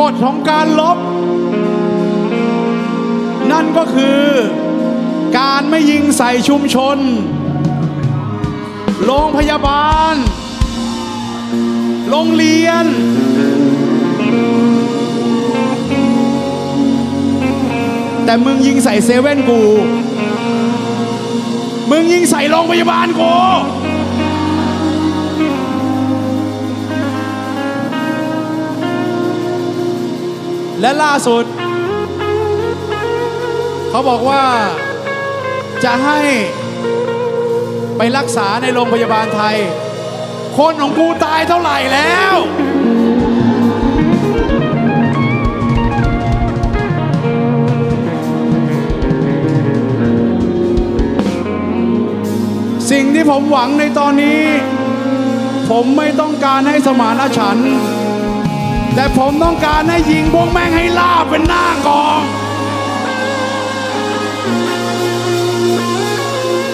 กฎของการลบ นั่นก็คือ การไม่ยิงใส่ชุมชน โรงพยาบาล โรงเรียน แต่มึงยิงใส่เซเว่นกู มึงยิงใส่โรงพยาบาลกู และล่าสุด เขาบอกว่าจะให้ไปรักษาในโรงพยาบาลไทย คนของกูตายเท่าไหร่แล้ว สิ่งที่ผมหวังในตอนนี้ ผมไม่ต้องการให้สมานฉันท์ แต่ผมต้องการให้ยิงพวกแม่งให้ลาบเป็นหน้ากอง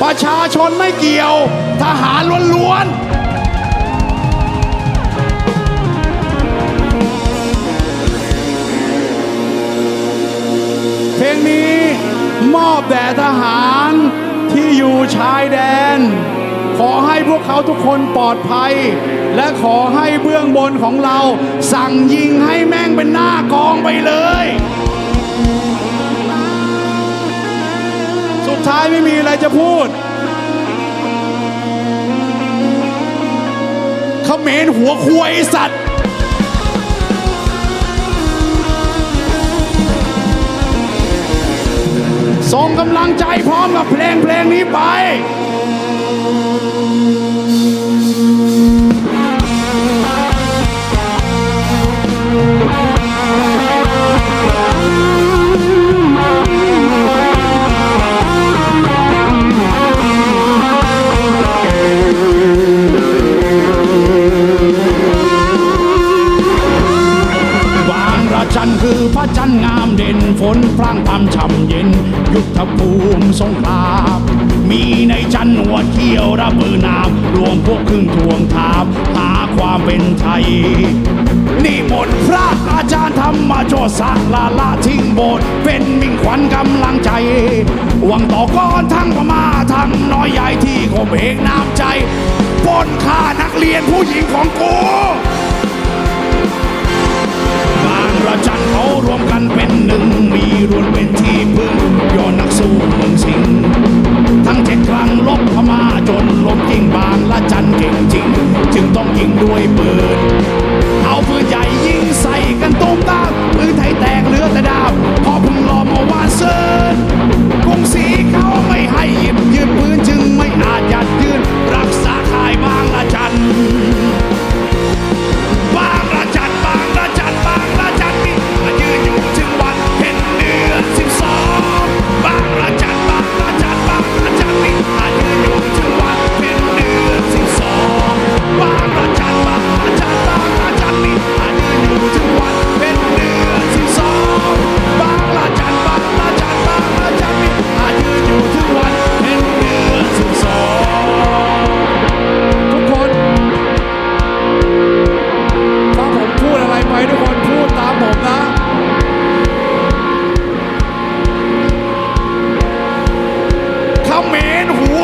ประชาชนไม่เกี่ยว ทหารล้วนๆเพลงนี้มอบแด่ทหารที่อยู่ชายแดน ขอให้พวกเขาทุกคนปลอดภัย และขอให้เบื้องบนของเราสั่งยิงให้แม่งเป็นหน้ากองไปเลย สุดท้ายไม่มีอะไรจะพูดเขมรหัวควยไอสัตว์ส่งกำลังใจพร้อมกับเพลงเพลงนี้ไป นพร่างพรำช่ำเย็น ยุทธภูมิสงครามมีในจันหัวเขี้ยวระเบือนามรวมพวกครึ่งทวงถามหาความเป็นไทยนี่หมดพระอาจารย์ธรรมโชสักลาละทิ้งโบสถ์เป็นมิ่งขวัญกำลังใจ หวังต่อก้อนทั้งพม่าทั้งน้อยใหญ่ที่ข่มเหงน้ำใจปล้นฆ่านักเรียนผู้หญิงของกู บางระจันเขารวมกันเป็นหนึ่ง มีรวนเป็นที่พึ่งยอดนักสู้เมืองสิงห์ทั้งเจ็ดครั้งลบพม่าจนลบยิงบาง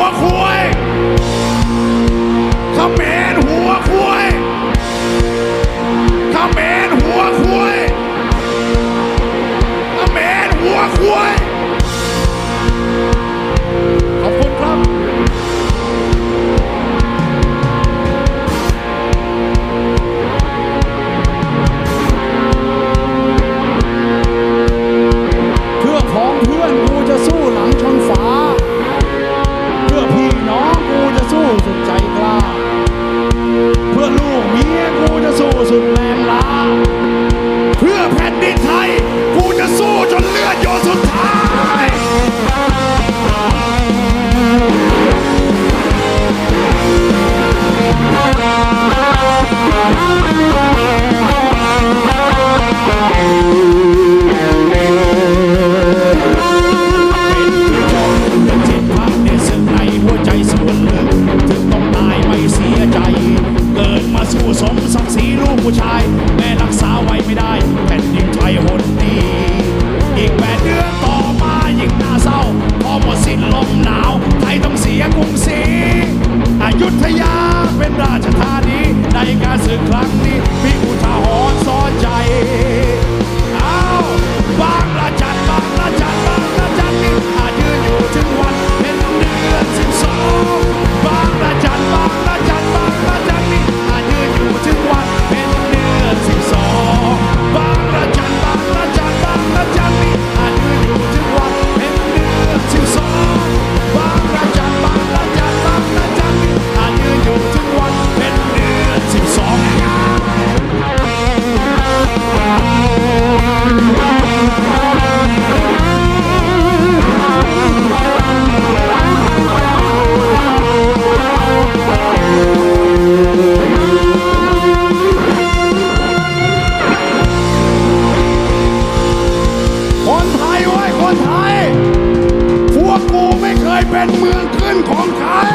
ร ไทยพวกกูไม่เคยเป็นเมืองขึ้นของใคร